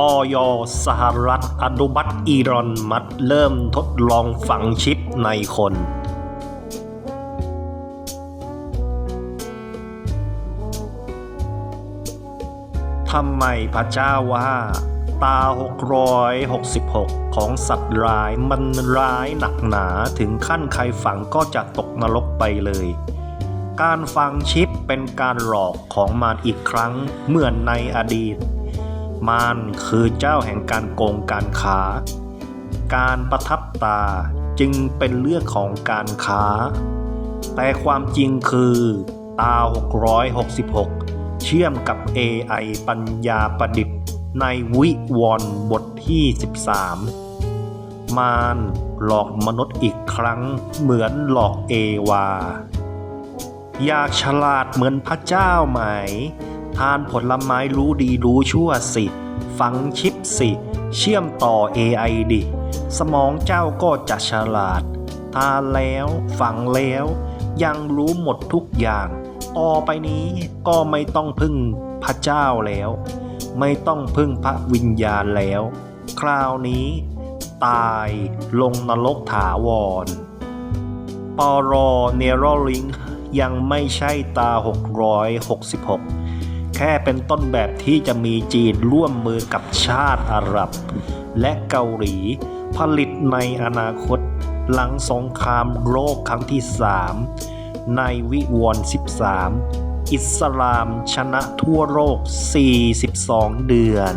ออยสหรัฐอนุมัติอีรอนมัสก์เริ่มทดลองฝังชิปในคน ทำไมพระเจ้าว่าตา 666 ของสัตว์ร้ายมันร้ายหนักหนาถึงขั้นใครฝังก็จะตกนรกไปเลย การฟังชิปเป็นการหลอกของมารอีกครั้งเหมือนในอดีต มารคือเจ้าแห่งการโกงการค้า การประทับตาจึงเป็นเรื่องของการค้า แต่ความจริงคือตา 666 เชื่อมกับ AI ปัญญาประดิษฐ์ในวิวรณ์บทที่ 13 มารหลอกมนุษย์อีกครั้งเหมือนหลอกเอวา อยากฉลาดเหมือนพระเจ้าไหม ทานผลไม้รู้ดีรู้ชั่วสิฝังชิปสิ เชื่อมต่อ AI ดิ สมองเจ้าก็จะฉลาด ทานแล้วฝังแล้ว ยังรู้หมดทุกอย่าง ต่อไปนี้ก็ไม่ต้องพึ่งพระเจ้าแล้ว ไม่ต้องพึ่งพระวิญญาณแล้ว คราวนี้ ตายลงนรกถาวรปอรอเนโรลิงยังไม่ใช่ตา 666 แค่เป็นต้นแบบที่จะมีจีนร่วมมือกับชาติอาหรับ และเกาหลี ผลิตในอนาคต หลังสงครามโลกครั้งที่ 3 ในวิวรณ์13 อิสลามชนะทั่วโลก 42 เดือน